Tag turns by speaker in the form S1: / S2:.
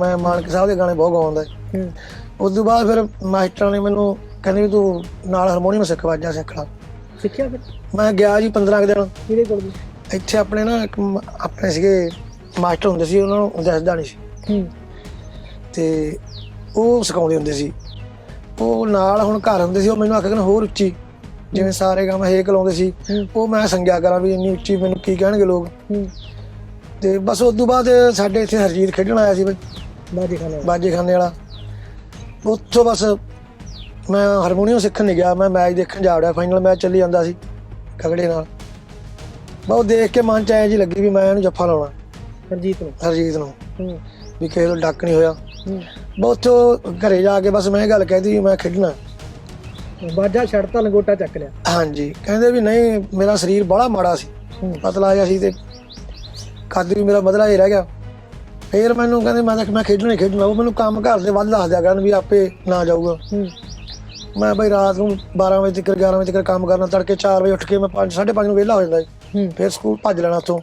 S1: ਮੈਂ ਮਾਨਕ ਸਾਹਿਬ ਦੇ ਗਾਣੇ ਬਹੁਤ ਗਾਉਂਦਾ।
S2: ਹੂੰ।
S1: ਉਸ ਤੋਂ ਬਾਅਦ ਫਿਰ ਮਾਸਟਰਾਂ ਨੇ ਮੈਨੂੰ ਕਹਿੰਦੇ ਵੀ ਤੂੰ ਨਾਲ ਹਾਰਮੋਨੀਅਮ ਸਿੱਖ ਵਾਜਾ ਸਿੱਖ ਲਾ।
S2: ਸਿੱਖਿਆ ਫਿਰ?
S1: ਮੈਂ ਗਿਆ ਜੀ 15 ਕੁ ਦਿਨ।
S2: ਕਿਹਦੇ ਕੋਲ ਵੀ
S1: ਇੱਥੇ ਆਪਣੇ ਨਾ ਇੱਕ ਮ- ਆਪਣੇ ਸੀਗੇ ਮਾਸਟਰ ਹੁੰਦੇ ਸੀ ਉਹਨਾਂ ਨੂੰ ਦੱਸਦਾ ਨਹੀਂ ਸੀ।
S2: ਹੂੰ।
S1: ਤੇ ਉਹ ਸਿਖਾਉਂਦੇ ਹੁੰਦੇ ਸੀ। ਉਹ ਨਾਲ ਹੁਣ ਘਰ ਹੁੰਦੇ ਸੀ ਉਹ ਮੈਨੂੰ ਆਖਣ ਹੋਰ ਉੱਚੀ। ਜਿਵੇਂ ਸਾਰੇ ਗਾਮ ਹੇਕ ਲਾਉਂਦੇ ਸੀ।
S2: ਹੂੰ।
S1: ਉਹ ਮੈਂ ਸੰਗਿਆ ਕਰਾਂ ਵੀ ਇੰਨੀ ਉੱਚੀ ਮੈਨੂੰ ਕੀ ਕਹਿਣਗੇ ਲੋਕ।
S2: ਹੂੰ।
S1: ਤੇ ਬਸ ਉਸ ਤੋਂ ਬਾਅਦ ਸਾਡੇ ਇੱਥੇ ਹਰਜੀਤ ਖੇਡਣ ਆਇਆ ਸੀ। ਬਈ
S2: ਬਾਜੀ ਖਾਨਾ
S1: ਬਾਜੇ ਖਾਨੇ ਵਾਲਾ। ਉੱਥੋਂ ਬਸ ਮੈਂ ਹਾਰਮੋਨੀਅਮ ਸਿੱਖਣ ਨਹੀਂ ਗਿਆ। ਮੈਂ ਮੈਚ ਦੇਖਣ ਜਾ ਵੜਿਆ। ਫਾਈਨਲ ਮੈਚ ਚੱਲੀ ਜਾਂਦਾ ਸੀ ਕਗੜੇ ਨਾਲ। ਬਹੁਤ ਦੇਖ ਕੇ ਮਨ ਚ ਐਂ ਜੀ ਲੱਗੀ ਵੀ ਮੈਂ ਇਹਨੂੰ ਜੱਫਾ ਲਾਉਣਾ।
S2: ਹਰਜੀਤ ਨੂੰ।
S1: ਹਰਜੀਤ ਨੂੰ।
S2: ਹੂੰ।
S1: ਵੀ ਕਿਸੇ ਨੂੰ ਡੱਕ ਨਹੀਂ ਹੋਇਆ। ਬਹੁਤ ਉੱਥੋਂ ਘਰੇ ਜਾ ਕੇ ਬਸ ਮੈਂ ਇਹ ਗੱਲ ਕਹਿਤੀ ਵੀ ਮੈਂ ਖੇਡਣਾ।
S2: ਬਾਜਾ ਛੱਡਤਾ ਲੰਗੋਟਾ ਚੱਕ ਲਿਆ।
S1: ਹਾਂਜੀ। ਕਹਿੰਦੇ ਵੀ ਨਹੀਂ ਮੇਰਾ ਸਰੀਰ ਬੜਾ ਮਾੜਾ ਸੀ। ਪਤਲਾ ਜਿਹਾ ਸੀ ਤੇ ਕੱਦ ਵੀ ਮੇਰਾ ਮਧਰਾ ਹੀ ਰਹਿ ਗਿਆ। ਫੇਰ ਮੈਨੂੰ ਕਹਿੰਦੇ ਮੈਂ ਤਾਂ ਮੈਂ ਖੇਡਣਾ ਹੀ ਖੇਡਣਾ। ਉਹ ਮੈਨੂੰ ਕੰਮ ਘਰ ਦੇ ਵੱਧ ਦੱਸ ਦਿਆ ਕਰਨ ਵੀ ਆਪੇ ਨਾ ਜਾਊਗਾ। ਮੈਂ ਬਈ ਰਾਤ ਨੂੰ 12 ਵਜੇ ਤੱਕ 11 ਵਜੇ ਤੱਕ ਕੰਮ ਕਰਨਾ ਤੜਕੇ 4 ਵਜੇ ਉੱਠ ਕੇ ਮੈਂ 5 5:30 ਨੂੰ ਵਿਹਲਾ ਹੋ ਜਾਂਦਾ
S2: ਹੂੰ।
S1: ਫਿਰ ਸਕੂਲ ਭੱਜ ਲੈਣਾ ਉੱਥੋਂ।